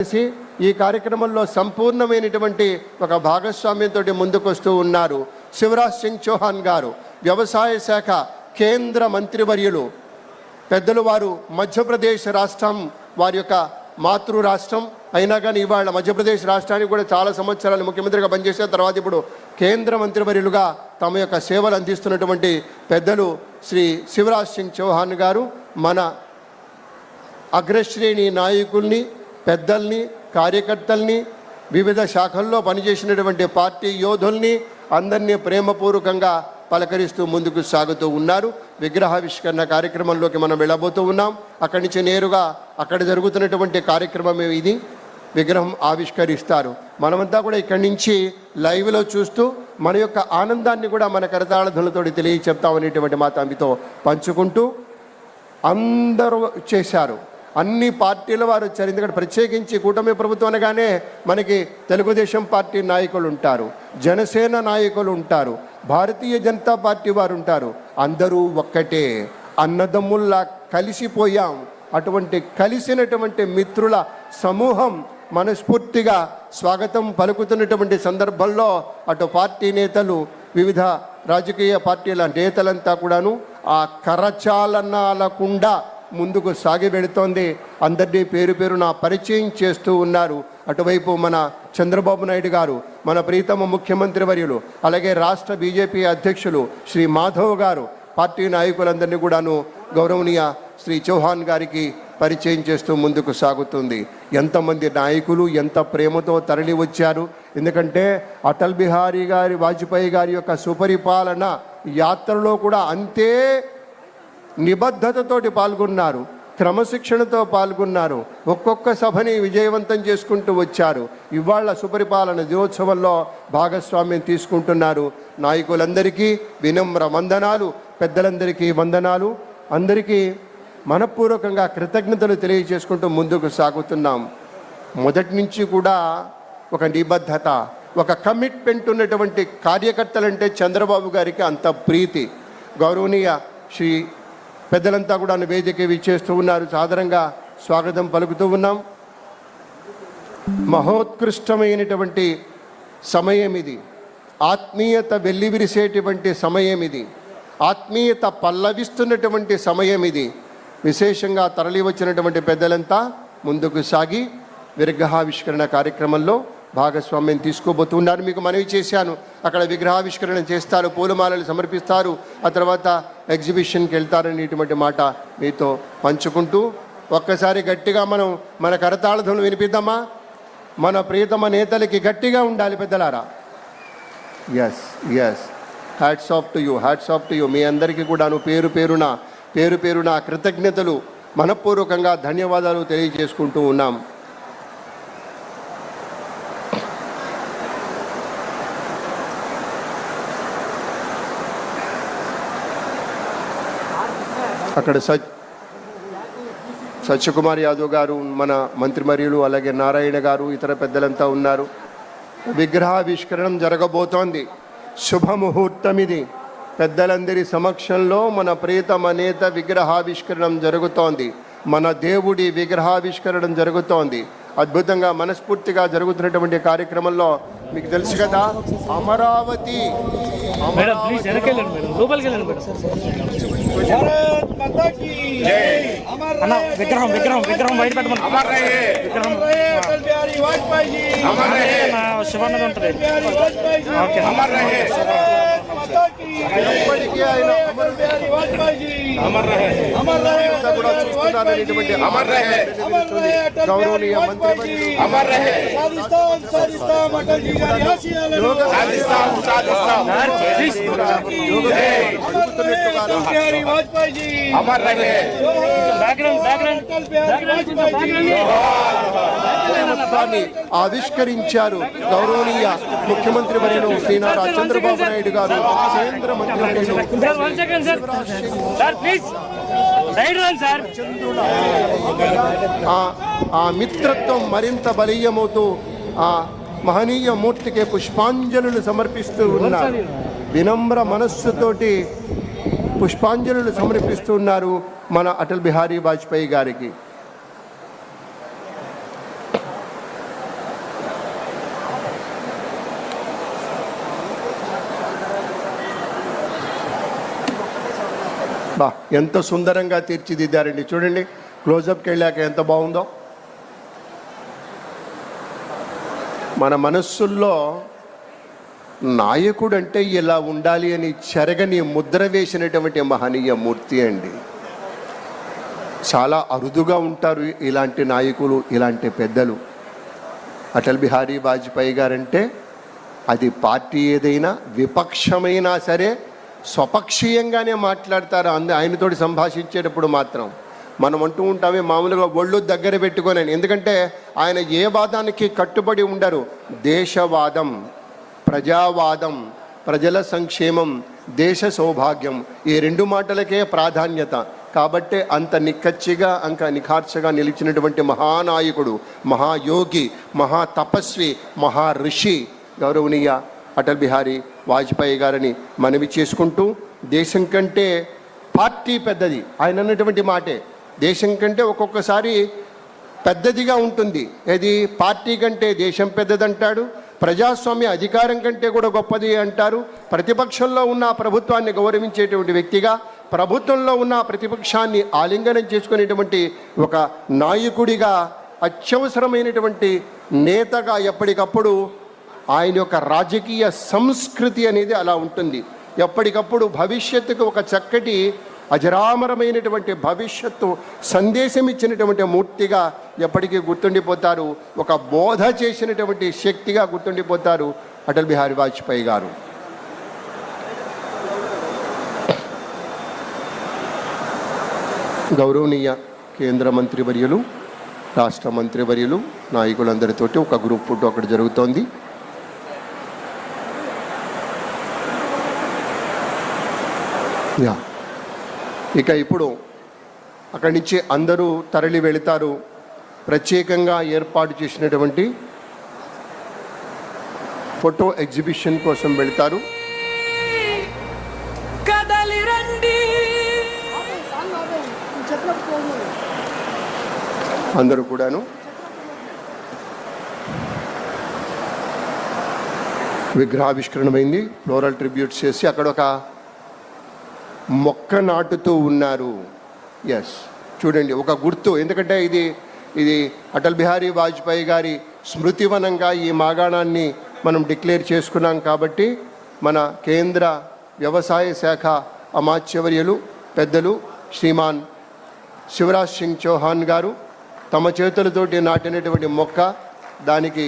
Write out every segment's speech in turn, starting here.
చేసి ఈ కార్యక్రమంలో సంపూర్ణమైనటువంటి ఒక భాగస్వామ్యంతో ముందుకొస్తూ ఉన్నారు శివరాజ్ సింగ్ చౌహాన్ గారు వ్యవసాయ శాఖ కేంద్ర మంత్రివర్యులు. పెద్దలు వారు మధ్యప్రదేశ్ రాష్ట్రం వారి యొక్క మాతృ రాష్ట్రం అయినా కానీ ఇవాళ మధ్యప్రదేశ్ రాష్ట్రానికి కూడా చాలా సంవత్సరాలు ముఖ్యమంత్రిగా పనిచేసిన తర్వాత ఇప్పుడు కేంద్ర మంత్రివర్యులుగా తమ యొక్క సేవలు అందిస్తున్నటువంటి పెద్దలు శ్రీ శివరాజ్ సింగ్ చౌహాన్ గారు మన అగ్రశ్రేణి నాయకుల్ని పెద్దల్ని కార్యకర్తల్ని వివిధ శాఖల్లో పనిచేసినటువంటి పార్టీ యోధుల్ని అందరినీ ప్రేమపూర్వకంగా పలకరిస్తూ ముందుకు సాగుతూ ఉన్నారు. విగ్రహావిష్కరణ కార్యక్రమంలోకి మనం వెళ్ళబోతూ ఉన్నాం. అక్కడి నుంచి నేరుగా అక్కడ జరుగుతున్నటువంటి కార్యక్రమం ఇది. విగ్రహం ఆవిష్కరిస్తారు. మనమంతా కూడా ఇక్కడి నుంచి లైవ్లో చూస్తూ మన యొక్క ఆనందాన్ని కూడా మన కరతాళధులతో తెలియ చెప్తామనేటువంటి మా తమ్మితో పంచుకుంటూ అందరూ చేశారు. అన్ని పార్టీల వారు వచ్చారు. ఎందుకంటే ప్రత్యేకించి కూటమి ప్రభుత్వం అనగానే మనకి తెలుగుదేశం పార్టీ నాయకులు ఉంటారు జనసేన నాయకులు ఉంటారు భారతీయ జనతా పార్టీ వారు ఉంటారు. అందరూ ఒక్కటే అన్నదమ్ముల్లా కలిసిపోయాం. అటువంటి కలిసినటువంటి మిత్రుల సమూహం మనస్ఫూర్తిగా స్వాగతం పలుకుతున్నటువంటి సందర్భంలో అటు పార్టీ నేతలు వివిధ రాజకీయ పార్టీల నేతలంతా కూడాను ఆ కరచాలనాలకుండా ముందుకు సాగి వెళుతోంది. అందరినీ పేరు పేరున పరిచయం చేస్తూ ఉన్నారు. అటువైపు మన చంద్రబాబు నాయుడు గారు మన ప్రీతమ ముఖ్యమంత్రి వర్యులు అలాగే రాష్ట్ర బీజేపీ అధ్యక్షులు శ్రీ మాధవ్ గారు పార్టీ నాయకులందరినీ కూడాను గౌరవనీయ శ్రీ చౌహాన్ గారికి పరిచయం చేస్తూ ముందుకు సాగుతుంది. ఎంతమంది నాయకులు ఎంత ప్రేమతో తరలి వచ్చారు. ఎందుకంటే అటల్ బిహారీ గారి వాజ్పేయి గారి యొక్క సుపరిపాలన యాత్రలో కూడా అంతే నిబద్ధతతోటి పాల్గొన్నారు క్రమశిక్షణతో పాల్గొన్నారు ఒక్కొక్క సభని విజయవంతం చేసుకుంటూ వచ్చారు. ఇవాళ సుపరిపాలన దినోత్సవంలో భాగస్వామ్యం తీసుకుంటున్నారు నాయకులందరికీ వినమ్ర వందనాలు పెద్దలందరికీ వందనాలు. అందరికీ మనపూర్వకంగా కృతజ్ఞతలు తెలియజేసుకుంటూ ముందుకు సాగుతున్నాం. మొదటి నుంచి కూడా ఒక నిబద్ధత ఒక కమిట్మెంట్ ఉన్నటువంటి కార్యకర్తలంటే చంద్రబాబు గారికి అంత ప్రీతి. గౌరవనీయ శ్రీ పెద్దలంతా కూడా వేదిక విచ్చేస్తూ ఉన్నారు. సాధారణంగా స్వాగతం పలుకుతూ ఉన్నాం. మహోత్కృష్టమైనటువంటి సమయం ఇది. ఆత్మీయత వెల్లివిరిసేటువంటి సమయం ఇది. ఆత్మీయత పల్లవిస్తున్నటువంటి సమయం ఇది. విశేషంగా తరలి వచ్చినటువంటి పెద్దలంతా ముందుకు సాగి విగ్రహావిష్కరణ కార్యక్రమంలో భాగస్వామ్యం తీసుకోబోతున్నారు. మీకు మనవి చేశాను. అక్కడ విగ్రహావిష్కరణ చేస్తారు పూలమాలలు సమర్పిస్తారు. ఆ తర్వాత ఎగ్జిబిషన్కి వెళ్తారనేటువంటి మాట మీతో పంచుకుంటూ ఒక్కసారి గట్టిగా మనం మన కరతాళధ్వనులు వినిపిద్దామా? మన ప్రియతమ నేతలకి గట్టిగా ఉండాలి పెద్దలారా. Yes yes hats off to you hats off to you మీ అందరికీ కూడాను పేరు పేరున పేరు పేరున కృతజ్ఞతలు. మనపూర్వకంగా ధన్యవాదాలు తెలియజేసుకుంటూ ఉన్నాం. అక్కడ సత్ సత్యకుమార్ యాదవ్ గారు మన మంత్రిమర్యులు అలాగే నారాయణ గారు ఇతర పెద్దలంతా ఉన్నారు. విగ్రహావిష్కరణం జరగబోతోంది. శుభముహూర్తం ఇది. పెద్దలందరి సమక్షంలో మన ప్రియతమ నేత విగ్రహావిష్కరణం జరుగుతోంది. మన దేవుడి విగ్రహావిష్కరణం జరుగుతోంది. అద్భుతంగా మనస్ఫూర్తిగా జరుగుతున్నటువంటి కార్యక్రమంలో మీకు తెలుసు కదా అమరావతి. అమరావతి అన్న విగ్రహం విగ్రహం విగ్రహం బయట పెట్టమని. విగ్రహం. శివాన్నది ఉంటుంది. ఓకే. ఎప్పటికీ ఆయన అమర్ కూడా చూస్తున్నారనేటువంటి అమర్ రహే గౌరవనీయ మంత్రి అమర్ రహే సాధిస్తాం సాధిస్తాం बिहारी वाजपेयी जी अमर रहे బ్యాక్గ్రౌండ్ బ్యాక్గ్రౌండ్ अटल बिहारी वाजपेयी जी ప్రభుత్వాన్ని ఆవిష్కరించారు గౌరవనీయ ముఖ్యమంత్రి వర్యులు శ్రీ నారా చంద్రబాబు నాయుడు గారు కేంద్ర మంత్రి వర్యులు sir one second sir sir please side రండి సార్ ఆ- ఆ మిత్రత్వం మరింత బలీయమవుతూ ఆ మహనీయ మూర్తికి పుష్పాంజలులు సమర్పిస్తూ ఉన్నారు వినమ్ర మనస్సుతోటి పుష్పాంజలు సమర్పిస్తున్నారు మన అటల్ బిహారీ వాజ్పేయి గారికి. ఎంత సుందరంగా తీర్చిదిద్దారండి. చూడండి క్లోజప్కి వెళ్ళాక ఎంత బాగుందో. మన మనస్సుల్లో నాయకుడు అంటే ఇలా ఉండాలి అని చెరగని ముద్ర వేసినటువంటి మహనీయ మూర్తి అండి. చాలా అరుదుగా ఉంటారు ఇలాంటి నాయకులు ఇలాంటి పెద్దలు. అటల్ బిహారీ వాజ్పేయి గారంటే అది పార్టీ ఏదైనా విపక్షమైనా సరే స్వపక్షీయంగానే మాట్లాడతారు. అందు ఆయనతోటి సంభాషించేటప్పుడు మాత్రం మనం అంటూ ఉంటామే మామూలుగా ఒళ్ళు దగ్గర పెట్టుకొని ఎందుకంటే ఆయన ఏ వాదానికి కట్టుబడి ఉండరు. దేశవాదం. ప్రజావాదం ప్రజల సంక్షేమం దేశ సౌభాగ్యం ఈ రెండు మాటలకే ప్రాధాన్యత. కాబట్టే అంత నిక్కచ్చిగా అంక నిఖార్చగా నిలిచినటువంటి మహానాయకుడు మహాయోగి మహా తపస్వి మహా ఋషి గౌరవనీయ అటల్ బిహారీ వాజ్పేయి గారిని మనవి చేసుకుంటూ దేశం కంటే పార్టీ పెద్దది. ఆయన అన్నటువంటి మాటే. దేశం కంటే ఒక్కొక్కసారి పెద్దదిగా ఉంటుంది. ఏది? పార్టీ కంటే దేశం పెద్దదంటాడు. ప్రజాస్వామ్య అధికారం కంటే కూడా గొప్పది అంటారు. ప్రతిపక్షంలో ఉన్న ప్రభుత్వాన్ని గౌరవించేటువంటి వ్యక్తిగా ప్రభుత్వంలో ఉన్న ప్రతిపక్షాన్ని ఆలింగనం చేసుకునేటువంటి ఒక నాయకుడిగా అత్యవసరమైనటువంటి నేతగా ఎప్పటికప్పుడు ఆయన యొక్క రాజకీయ సంస్కృతి అనేది అలా ఉంటుంది. ఎప్పటికప్పుడు భవిష్యత్తుకు ఒక చక్కటి అజరామరమైనటువంటి భవిష్యత్తు సందేశం ఇచ్చినటువంటి మూర్తిగా ఎప్పటికీ గుర్తుండిపోతారు. ఒక బోధ చేసినటువంటి శక్తిగా గుర్తుండిపోతారు అటల్ బిహారీ వాజ్పేయి గారు. గౌరవనీయ కేంద్ర మంత్రివర్యులు రాష్ట్ర మంత్రివర్యులు నాయకులందరితోటి ఒక గ్రూప్ ఫోటో అక్కడ జరుగుతోంది. యా. ఇక ఇప్పుడు అక్కడి నుంచి అందరూ తరలి వెళతారు. ప్రత్యేకంగా ఏర్పాటు చేసినటువంటి ఫోటో ఎగ్జిబిషన్ కోసం వెళతారు. అందరూ కూడాను. విగ్రహావిష్కరణమైంది. ఫ్లోరల్ ట్రిబ్యూట్స్ చేసి అక్కడ ఒక మొక్క నాటుతూ ఉన్నారు. ఎస్ చూడండి ఒక గుర్తు. ఎందుకంటే ఇది ఇది అటల్ బిహారీ వాజ్పేయి గారి స్మృతివనంగా ఈ మాగాణాన్ని మనం డిక్లేర్ చేసుకున్నాం కాబట్టి మన కేంద్ర వ్యవసాయ శాఖ అమాత్యవర్యులు పెద్దలు శ్రీమాన్ శివరాజ్ సింగ్ చౌహాన్ గారు తమ చేతులతోటి నాటినటువంటి మొక్క దానికి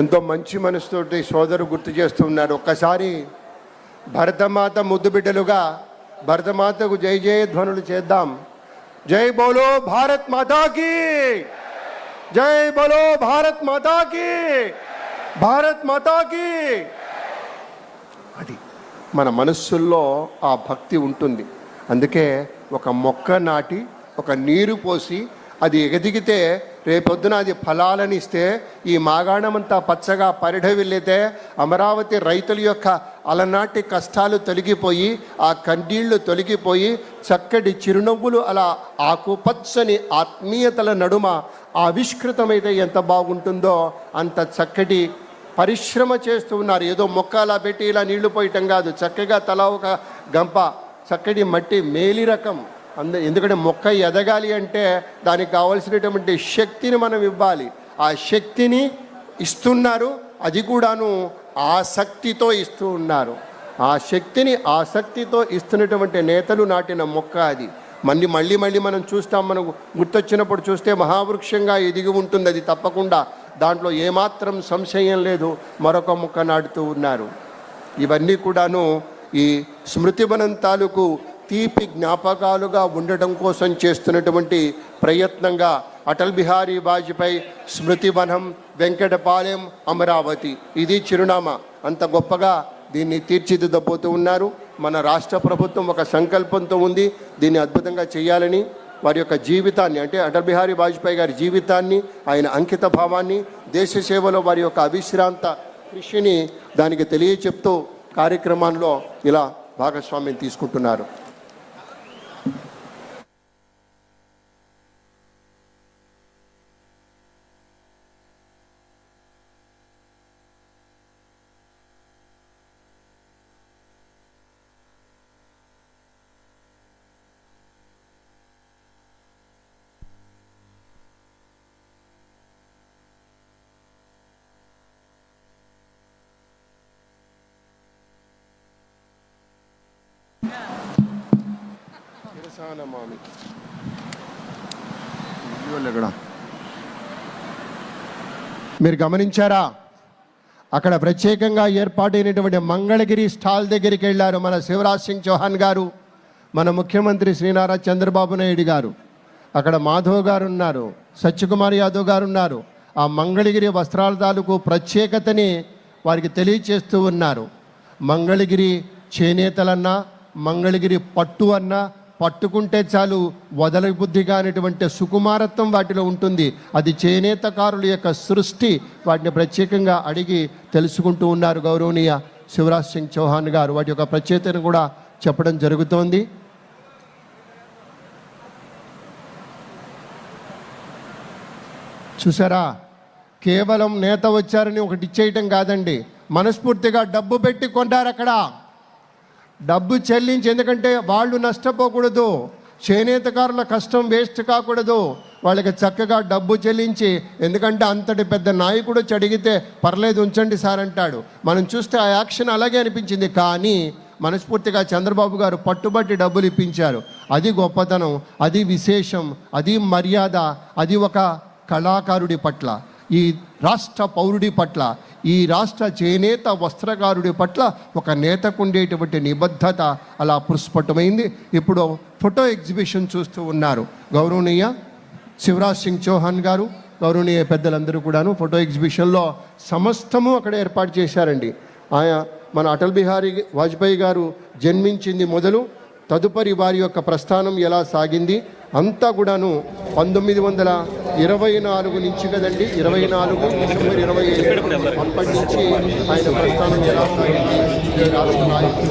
ఎంతో మంచి మనసుతోటి సోదరు గుర్తు చేస్తున్నారు ఒక్కసారి భరతమాత ముద్దు బిడ్డలుగా భరతమాతకు జై జయ ధ్వనులు చేద్దాం. జై బోలో భారత్ మాతాకి జై బోలో భారత్ మాతాకి భారత్ మాతాకి అది మన మనస్సుల్లో ఆ భక్తి ఉంటుంది. అందుకే ఒక మొక్క నాటి ఒక నీరు పోసి అది ఎగదిగితే రేపొద్దున అది ఫలాలని ఇస్తే ఈ మాగాణమంతా పచ్చగా పరిఢవిల్లితే అమరావతి రైతుల యొక్క అలనాటి కష్టాలు తొలగిపోయి ఆ కన్నీళ్ళు తొలగిపోయి చక్కటి చిరునవ్వులు అలా ఆకుపచ్చని ఆత్మీయతల నడుమ ఆవిష్కృతమైతే ఎంత బాగుంటుందో అంత చక్కటి పరిశ్రమ చేస్తూ ఉన్నారు. ఏదో మొక్క అలా పెట్టి ఇలా నీళ్ళు పోయటం కాదు చక్కగా తలా ఒక గంప చక్కటి మట్టి మేలి రకం. అంద ఎందుకంటే మొక్క ఎదగాలి అంటే దానికి కావలసినటువంటి శక్తిని మనం ఇవ్వాలి. ఆ శక్తిని ఇస్తున్నారు అది కూడాను ఆసక్తితో ఇస్తూ ఉన్నారు. ఆ శక్తిని ఆసక్తితో ఇస్తున్నటువంటి నేతలు నాటిన మొక్క అది. మళ్ళీ మళ్ళీ మళ్ళీ మనం చూస్తాం మనకు గుర్తొచ్చినప్పుడు చూస్తే మహావృక్షంగా ఎదిగి ఉంటుంది అది తప్పకుండా. దాంట్లో ఏమాత్రం సంశయం లేదు మరొక మొక్క నాటుతూ ఉన్నారు. ఇవన్నీ కూడాను ఈ స్మృతివనం తాలూకు తీపి జ్ఞాపకాలుగా ఉండటం కోసం చేస్తున్నటువంటి ప్రయత్నంగా అటల్ బిహారీ వాజ్పేయి స్మృతివనం వెంకటపాలెం అమరావతి. ఇది చిరునామా. అంత గొప్పగా దీన్ని తీర్చిదిద్దబోతూ ఉన్నారు. మన రాష్ట్ర ప్రభుత్వం ఒక సంకల్పంతో ఉంది. దీన్ని అద్భుతంగా చేయాలని వారి యొక్క జీవితాన్ని అంటే అటల్ బిహారీ వాజ్పేయి గారి జీవితాన్ని ఆయన అంకిత భావాన్ని దేశ సేవలో వారి యొక్క అవిశ్రాంత కృషిని దానికి తెలియచెప్తూ కార్యక్రమాల్లో ఇలా భాగస్వామ్యం తీసుకుంటున్నారు. మామి మీరు గమనించారా? అక్కడ ప్రత్యేకంగా ఏర్పాటైనటువంటి మంగళగిరి స్టాల్ దగ్గరికి వెళ్ళారు మన శివరాజ్ సింగ్ చౌహాన్ గారు మన ముఖ్యమంత్రి శ్రీనారా చంద్రబాబు నాయుడు గారు. అక్కడ మాధవ్ గారు ఉన్నారు సత్యకుమార్ యాదవ్ గారు ఉన్నారు. ఆ మంగళగిరి వస్త్రాల తాలూకు ప్రత్యేకతని వారికి తెలియచేస్తూ ఉన్నారు. మంగళగిరి చేనేతలన్నా మంగళగిరి పట్టు అన్నా పట్టుకుంటే చాలు వదల బుద్ధి కానిటువంటి సుకుమారత్వం వాటిలో ఉంటుంది. అది చేనేతకారుల యొక్క సృష్టి. వాటిని ప్రత్యేకంగా అడిగి తెలుసుకుంటూ ఉన్నారు గౌరవనీయ శివరాజ్ సింగ్ చౌహాన్ గారు. వాటి యొక్క ప్రత్యేకతను కూడా చెప్పడం జరుగుతోంది. చూసారా? కేవలం నేత వచ్చారని ఒకటి ఇచ్చేయటం కాదండి. మనస్ఫూర్తిగా డబ్బు పెట్టి కొంటారు అక్కడ డబ్బు చెల్లించి ఎందుకంటే వాళ్ళు నష్టపోకూడదు. చేనేతకారుల కష్టం వేస్ట్ కాకూడదు. వాళ్ళకి చక్కగా డబ్బు చెల్లించి ఎందుకంటే అంతటి పెద్ద నాయకుడు చడిగితే అడిగితే పర్లేదు ఉంచండి సార్ అంటాడు. మనం చూస్తే ఆ యాక్షన్ అలాగే అనిపించింది. కానీ మనస్ఫూర్తిగా చంద్రబాబు గారు పట్టుబట్టి డబ్బులు ఇప్పించారు. అది గొప్పతనం అది విశేషం అది మర్యాద అది ఒక కళాకారుడి పట్ల ఈ రాష్ట్ర పౌరుడి పట్ల ఈ రాష్ట్ర చేనేత వస్త్రకారుడి పట్ల ఒక నేతకు ఉండేటువంటి నిబద్ధత అలా పుష్పటమైంది ఇప్పుడు ఫోటో ఎగ్జిబిషన్ చూస్తూ ఉన్నారు. గౌరవనీయ శివరాజ్ సింగ్ చౌహాన్ గారు గౌరవనీయ పెద్దలందరూ కూడాను ఫోటో ఎగ్జిబిషన్లో సమస్తము అక్కడ ఏర్పాటు చేశారండి. ఆయా మన అటల్ బిహారీ వాజ్పేయి గారు జన్మించింది మొదలు తదుపరి వారి యొక్క ప్రస్థానం ఎలా సాగింది అంతా కూడాను పంతొమ్మిది వందల ఇరవై నాలుగు నుంచి కదండి ఇరవై నాలుగు డిసెంబర్ ఇరవై ఐదు అప్పటి నుంచి ఆయన ప్రస్థానం ఎలా సాగింది ఈ రాష్ట్ర నాయకులు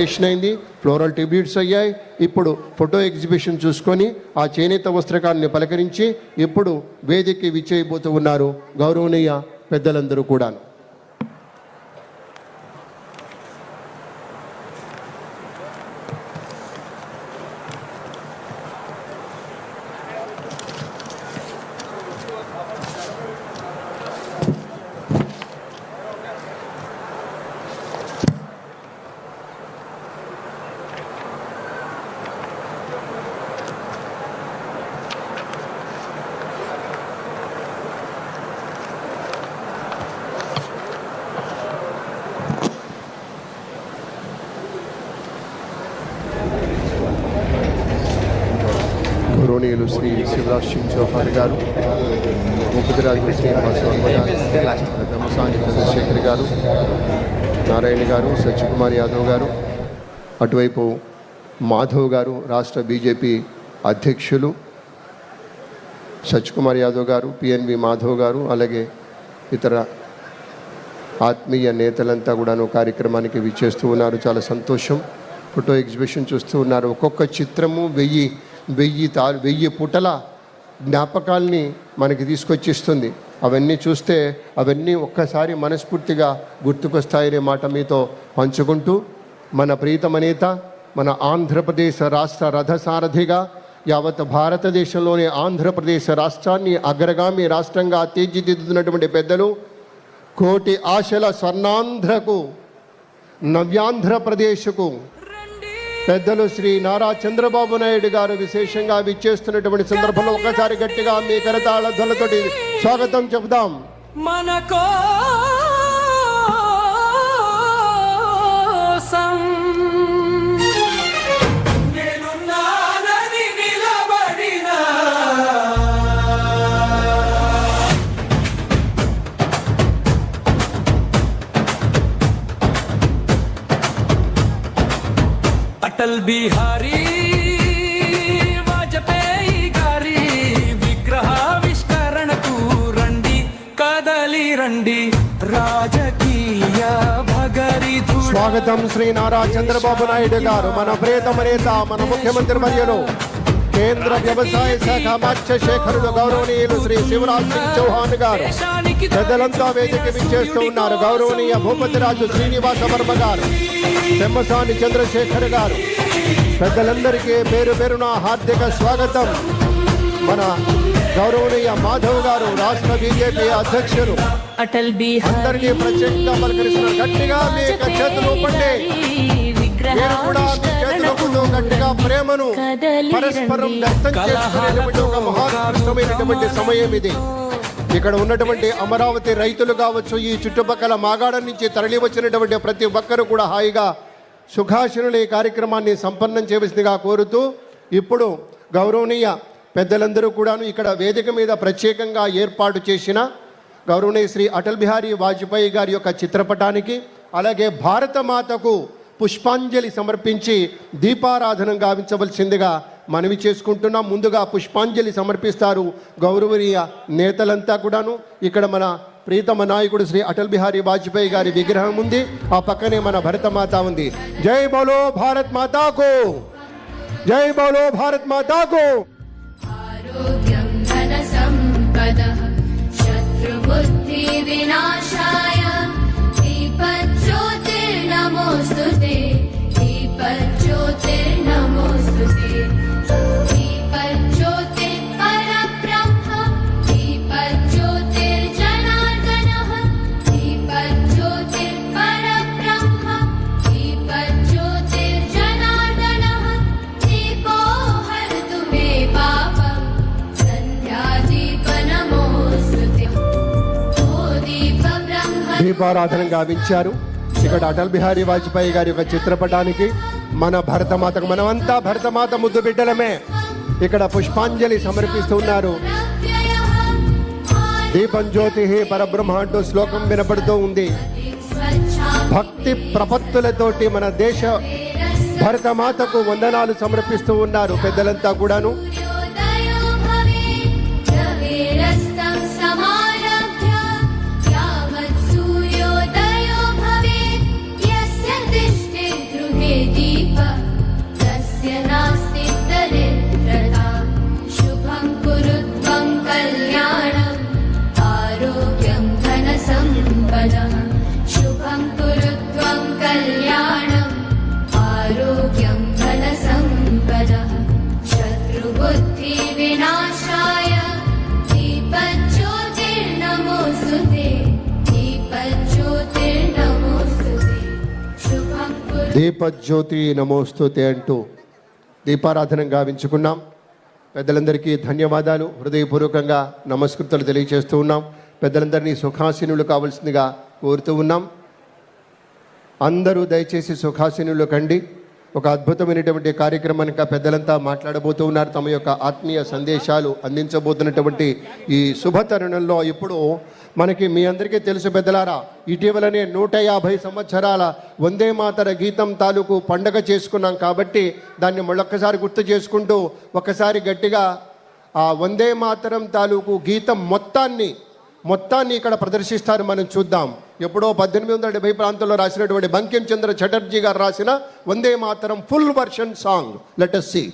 ఆర్టిషన్ అయింది ఫ్లోరల్ ట్రిబ్యూట్స్ అయ్యాయి. ఇప్పుడు ఫోటో ఎగ్జిబిషన్ చూసుకొని ఆ చేనేత వస్త్రకారుని పలకరించి ఇప్పుడు వేదికకి విచ్చేయబోతూ ఉన్నారు గౌరవనీయ పెద్దలందరూ కూడాను. గౌరవనీయులు శ్రీ శివరాజ్ సింగ్ చౌహాన్ గారు ముప్పతిరాజు శ్రీనివాస వర్మ గారు బ్రహ్మసాని చంద్రశేఖర్ గారు నారాయణ గారు సత్యకుమార్ యాదవ్ గారు అటువైపు మాధవ్ గారు రాష్ట్ర బీజేపీ అధ్యక్షులు సత్యకుమార్ యాదవ్ గారు పిఎన్వి మాధవ్ గారు అలాగే ఇతర ఆత్మీయ నేతలంతా కూడాను కార్యక్రమానికి విచ్చేస్తూ ఉన్నారు. చాలా సంతోషం. ఫోటో ఎగ్జిబిషన్ చూస్తూ ఉన్నారు. ఒక్కొక్క చిత్రము వెయ్యి వెయ్యి తా వెయ్యి పుటల జ్ఞాపకాల్ని మనకి తీసుకొచ్చిస్తుంది. అవన్నీ చూస్తే అవన్నీ ఒక్కసారి మనస్ఫూర్తిగా గుర్తుకొస్తాయనే మాట మీతో పంచుకుంటూ మన ప్రీతమ నేత మన ఆంధ్రప్రదేశ్ రాష్ట్ర రథసారథిగా యావత్ భారతదేశంలోని ఆంధ్రప్రదేశ్ రాష్ట్రాన్ని అగ్రగామి రాష్ట్రంగా తీర్చిదిద్దుతున్నటువంటి పెద్దలు కోటి ఆశల స్వర్ణాంధ్రకు నవ్యాంధ్రప్రదేశ్కు పెద్దలు శ్రీ నారా చంద్రబాబు నాయుడు గారు విశేషంగా విచ్చేస్తున్నటువంటి సందర్భంలో ఒకసారి గట్టిగా మీ కరతాళ ధ్వలతోటి స్వాగతం చెబుదాం. మన అటల్ బిహారీ వాజపేయి గారి విగ్రహావిష్కరణకు రండి కదలి రండి రాజకీయ భగరిధుడా స్వాగతం శ్రీ నారా చంద్రబాబు నాయుడు గారు. మన ప్రేత నేత మన ముఖ్యమంత్రి వర్యులు. కేంద్ర వ్యవసాయ శాఖ మత్స్య శేఖరుడు గౌరవనీయులు శ్రీ శివరాజ్ సింగ్ చౌహాన్ గారు. పెద్దలంతా వేదిక విచ్చేస్తూ ఉన్నారు. గౌరవనీయ భూపతిరాజు శ్రీనివాస వర్మ గారు పెమ్మసాని చంద్రశేఖర్ గారు. పెద్దలందరికీ పేరు పేరున హార్దిక స్వాగతం. మన గౌరవనీయ మాధవ్ గారు రాష్ట్ర బీజేపీ అధ్యక్షులు. అటల్ బిహారీ ప్రత్యేకంగా పలకరిస్తున్నారు గట్టిగా మీ యొక్క చేతులు ఊపండి. కూడా మీ చేతులతో గట్టిగా ప్రేమను పరస్పరం వ్యక్తం చేసుకునేటువంటి ఒక మహోత్కృష్టమైనటువంటి సమయం ఇది. ఇక్కడ ఉన్నటువంటి అమరావతి రైతులు కావచ్చు ఈ చుట్టుపక్కల మాగాడ నుంచి తరలి వచ్చినటువంటి ప్రతి ఒక్కరు కూడా హాయిగా సుఖాసనుల ఈ కార్యక్రమాన్ని సంపన్నం చేయవలసిందిగా కోరుతూ ఇప్పుడు గౌరవనీయ పెద్దలందరూ కూడాను ఇక్కడ వేదిక మీద ప్రత్యేకంగా ఏర్పాటు చేసిన గౌరవనీయ శ్రీ అటల్ బిహారీ వాజ్పేయి గారి యొక్క చిత్రపటానికి అలాగే భారతమాతకు పుష్పాంజలి సమర్పించి దీపారాధన గావించవలసిందిగా మనవి చేసుకుంటున్నాం. ముందుగా పుష్పాంజలి సమర్పిస్తారు గౌరవనీయ నేతలంతా కూడాను. ఇక్కడ మన ప్రీతమ నాయకుడు శ్రీ అటల్ బిహారీ వాజ్పేయి గారి విగ్రహం ఉంది. ఆ పక్కనే మన భరతమాత ఉంది. జై బోలో భారత్ మాతాకు! జై బోలో భారత్ మాతాకు! నమోస్తుతే దీపజ్యోతే పాపం సంధ్యా దీప నమోస్తుతే ఓ దీప బ్రహ్మ దీపారాధన గావించారు. ఇక్కడ అటల్ బిహారీ వాజ్పేయి గారి యొక్క చిత్రపటానికి మన భరతమాతకు మనమంతా భరతమాత ముద్దు బిడ్డలమే. ఇక్కడ పుష్పాంజలి సమర్పిస్తున్నారు. దీపం జ్యోతి పరబ్రహ్మ అంటూ శ్లోకం వినపడుతూ ఉంది. భక్తి ప్రపత్తులతోటి మన దేశ భరతమాతకు వందనాలు సమర్పిస్తూ ఉన్నారు. పెద్దలంతా కూడాను దీపజ్యోతి నమోస్తుతే అంటూ దీపారాధన గావించుకున్నాం. పెద్దలందరికీ ధన్యవాదాలు. హృదయపూర్వకంగా నమస్కృతులు తెలియజేస్తూ ఉన్నాం. పెద్దలందరినీ సుఖాసీనులు కావాల్సిందిగా కోరుతూ ఉన్నాం. అందరూ దయచేసి సుఖాసీనులు కండి. ఒక అద్భుతమైనటువంటి కార్యక్రమానికి పెద్దలంతా మాట్లాడబోతూ ఉన్నారు. తమ యొక్క ఆత్మీయ సందేశాలు అందించబోతున్నటువంటి ఈ శుభ తరుణంలో ఇప్పుడు మనకి మీ అందరికీ తెలుసు పెద్దలారా ఇటీవలనే నూట యాభై సంవత్సరాల వందే మాతర గీతం తాలూకు పండగ చేసుకున్నాం కాబట్టి దాన్ని మళ్ళొక్కసారి గుర్తు చేసుకుంటూ ఒకసారి గట్టిగా ఆ వందే మాతరం తాలూకు గీతం మొత్తాన్ని మొత్తాన్ని ఇక్కడ ప్రదర్శిస్తారు మనం చూద్దాం. ఎప్పుడో పద్దెనిమిది వందల డెబ్బై ప్రాంతంలో రాసినటువంటి బంకిం చంద్ర చటర్జీ గారు రాసిన Vande Mataram full version song. Let us see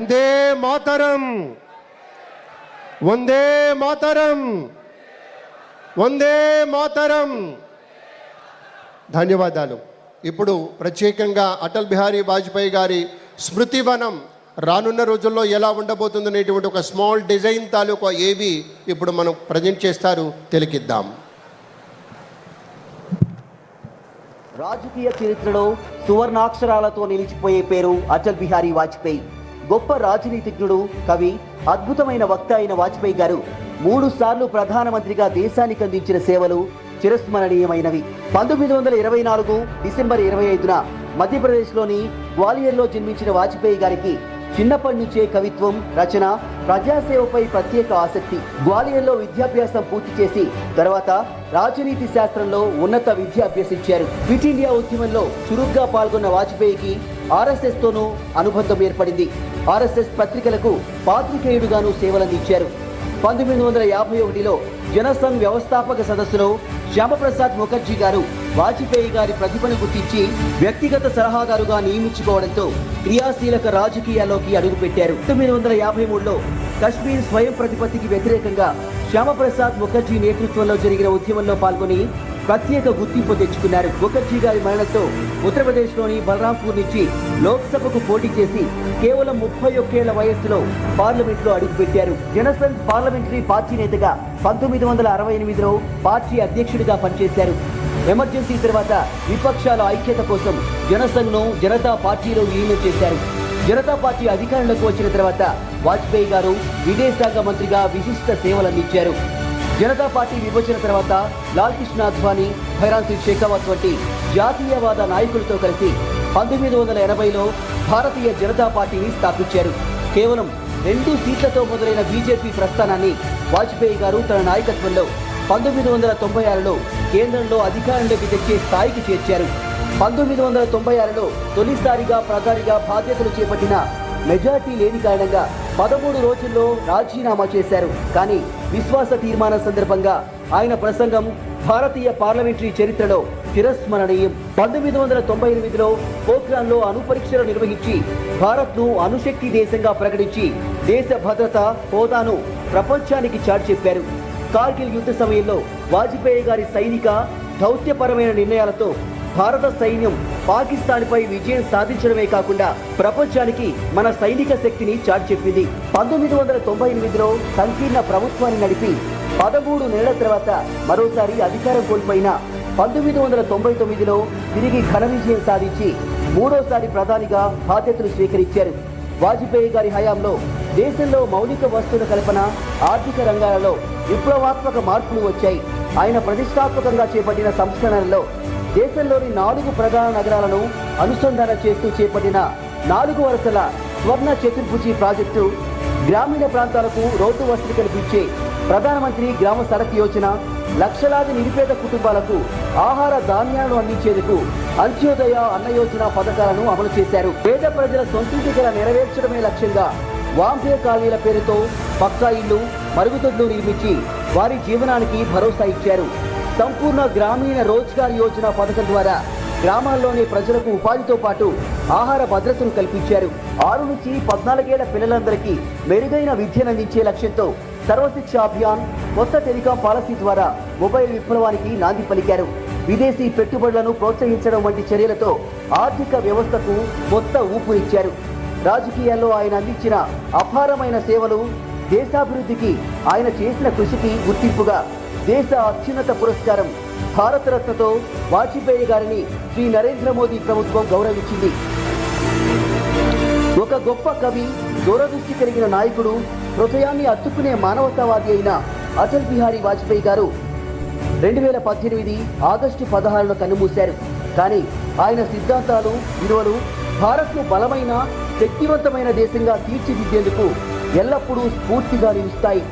Vande Mataram. Vande Mataram. Vande Mataram. ధన్యవాదాలు. ఇప్పుడు ప్రత్యేకంగా అటల్ బిహారీ వాజ్పేయి గారి స్మృతివనం రానున్న రోజుల్లో ఎలా ఉండబోతుంది అనేటువంటి ఒక స్మాల్ డిజైన్ తాలూకా ఏవి ఇప్పుడు మనం ప్రజెంట్ చేస్తారు తెలికిద్దాం. రాజకీయ చరిత్రలో సువర్ణాక్షరాలతో నిలిచిపోయే పేరు అటల్ బిహారీ వాజ్పేయి. గొప్ప రాజనీతిజ్ఞుడు కవి అద్భుతమైన వక్త అయిన వాజ్పేయి గారు మూడు సార్లు ప్రధానమంత్రిగా దేశానికి అందించిన సేవలు చిరస్మరణీయమైనవి. పంతొమ్మిది వందల ఇరవై నాలుగు డిసెంబర్ ఇరవై ఐదున మధ్యప్రదేశ్లోని గ్వాలియర్లో జన్మించిన వాజ్పేయి గారికి చిన్నప్పటి నుంచే కవిత్వం రచన ప్రజాసేవపై ప్రత్యేక ఆసక్తి. గ్వాలియర్లో విద్యాభ్యాసం పూర్తి చేసి తర్వాత రాజనీతి శాస్త్రంలో ఉన్నత విద్య అభ్యసించారు. క్విట్ ఇండియా ఉద్యమంలో చురుగ్గా పాల్గొన్న వాజ్పేయికి ఆర్ఎస్ఎస్తోనూ అనుబంధం ఏర్పడింది. ఆర్ఎస్ఎస్ పత్రికలకు పాత్రికేయుడుగాను సేవలందించారు. పంతొమ్మిది వందల యాభై ఒకటిలో జనసంఘ్ వ్యవస్థాపక సదస్సులో శ్యామప్రసాద్ ముఖర్జీ గారు వాజ్పేయి గారి ప్రతిభను గుర్తించి వ్యక్తిగత సలహాదారుగా నియమించుకోవడంతో క్రియాశీలక రాజకీయాల్లోకి అడుగుపెట్టారు. తొమ్మిది వందల యాభై మూడులో కశ్మీర్ స్వయం ప్రతిపత్తికి వ్యతిరేకంగా శ్యామప్రసాద్ ముఖర్జీ నేతృత్వంలో జరిగిన ఉద్యమంలో పాల్గొని ప్రత్యేక గుర్తింపు తెచ్చుకున్నారు ముఖర్జీ గారి మరణంతో ఉత్తరప్రదేశ్లోని బలరాంపూర్ నుంచి లోక్సభకు పోటీ చేసి కేవలం ముప్పై ఒక్కేళ్ళ వయస్సులో పార్లమెంట్లో అడుగుపెట్టారు జనసంఘ్ పార్లమెంటరీ పార్టీ నేతగా పంతొమ్మిది వందల అరవై ఎనిమిదిలో పార్టీ అధ్యక్షుడిగా పనిచేశారు. ఎమర్జెన్సీ తర్వాత విపక్షాల ఐక్యత కోసం జనసంఘ్ను జనతా పార్టీలో విలీనం చేశారు. జనతా పార్టీ అధికారంలోకి వచ్చిన తర్వాత వాజ్పేయి గారు విదేశాంగ మంత్రిగా విశిష్ట సేవలందించారు జనతా పార్టీ విభజన తర్వాత లాల్ కృష్ణ అద్వానీ భైరాన్ సింగ్ షేకావత్ వంటి జాతీయవాద నాయకులతో కలిసి పంతొమ్మిది వందల ఎనభైలో భారతీయ జనతా పార్టీని స్థాపించారు. కేవలం రెండు సీట్లతో మొదలైన బీజేపీ ప్రస్థానాన్ని వాజ్పేయి గారు తన నాయకత్వంలో పంతొమ్మిది వందల తొంభై ఆరులో కేంద్రంలో అధికారంలోకి తెచ్చే స్థాయికి చేర్చారు. పంతొమ్మిది వందల తొంభై ఆరులో తొలిసారిగా ప్రధానిగా బాధ్యతలు చేపట్టిన మెజార్టీ లేని కారణంగా పదమూడు రోజుల్లో రాజీనామా చేశారు. కానీ విశ్వాస తీర్మానం సందర్భంగా ఆయన ప్రసంగం భారతీయ పార్లమెంటరీ చరిత్రలో చిరస్మరణీయం పంతొమ్మిది వందల తొంభై ఎనిమిదిలో పోఖ్రాన్లో అణుపరీక్షలు నిర్వహించి భారత్ను అణుశక్తి దేశంగా ప్రకటించి దేశ భద్రత హోదాను ప్రపంచానికి చాటి చెప్పారు. కార్గిల్ యుద్ధ సమయంలో వాజ్పేయి గారి సైనిక దౌత్యపరమైన నిర్ణయాలతో భారత సైన్యం పాకిస్తాన్పై విజయం సాధించడమే కాకుండా ప్రపంచానికి మన సైనిక శక్తిని చాటి చెప్పింది. పంతొమ్మిది వందల తొంభై ఎనిమిదిలో సంకీర్ణ ప్రభుత్వాన్ని నడిపి పదమూడు నెలల తర్వాత మరోసారి అధికారం కోల్పోయిన పంతొమ్మిది వందల తొంభై తొమ్మిదిలో తిరిగి ఘన విజయం సాధించి మూడోసారి ప్రధానిగా బాధ్యతలు స్వీకరించారు. వాజ్పేయి గారి హయాంలో దేశంలో మౌలిక వస్తువుల కల్పన ఆర్థిక రంగాలలో విప్లవాత్మక మార్పులు వచ్చాయి. ఆయన ప్రతిష్టాత్మకంగా చేపట్టిన సంస్కరణలలో దేశంలోని నాలుగు ప్రధాన నగరాలను అనుసంధానం చేస్తూ చేపట్టిన నాలుగు వరుసల స్వర్ణ చతుర్భుజి ప్రాజెక్టు గ్రామీణ ప్రాంతాలకు రోడ్డు వసతి కల్పించే ప్రధానమంత్రి గ్రామ సడక్ యోజన లక్షలాది నిరుపేద కుటుంబాలకు ఆహార ధాన్యాలను అందించేందుకు అంత్యోదయ అన్న యోజన పథకాలను అమలు చేశారు. పేద ప్రజల సొంతింటి గల నెరవేర్చడమే లక్ష్యంగా వాంపే కాలనీల పేరుతో పక్కా ఇల్లు మరుగుదొడ్లు నిర్మించి వారి జీవనానికి భరోసా ఇచ్చారు. సంపూర్ణ గ్రామీణ రోజ్గార్ యోజన పథకం ద్వారా గ్రామాల్లోని ప్రజలకు ఉపాధితో పాటు ఆహార భద్రతను కల్పించారు. ఆరు నుంచి పద్నాలుగేళ్ళ పిల్లలందరికీ మెరుగైన విద్యను అందించే లక్ష్యంతో సర్వశిక్ష అభియాన్ కొత్త టెలికాం పాలసీ ద్వారా మొబైల్ విప్లవానికి నాంది పలికారు. విదేశీ పెట్టుబడులను ప్రోత్సహించడం వంటి చర్యలతో ఆర్థిక వ్యవస్థకు కొత్త ఊపునిచ్చారు. రాజకీయాల్లో ఆయన అందించిన అపారమైన సేవలు దేశాభివృద్ధికి ఆయన చేసిన కృషికి గుర్తింపుగా దేశ అత్యున్నత పురస్కారం భారతరత్నతో వాజ్పేయి గారిని శ్రీ నరేంద్ర మోదీ ప్రభుత్వం గౌరవించింది. ఒక గొప్ప కవి దూరదృష్టి కలిగిన నాయకుడు హృదయాన్ని అత్తుకునే మానవతావాది అయిన అటల్ బిహారీ వాజ్పేయి గారు రెండు వేల పద్దెనిమిది ఆగస్టు పదహారున కన్నుమూశారు. కానీ ఆయన సిద్ధాంతాలు విలువలు భారత్ను బలమైన శక్తివంతమైన దేశంగా తీర్చిదిద్దేందుకు ఎల్లప్పుడూ స్ఫూర్తిగా నిలుస్తాయి.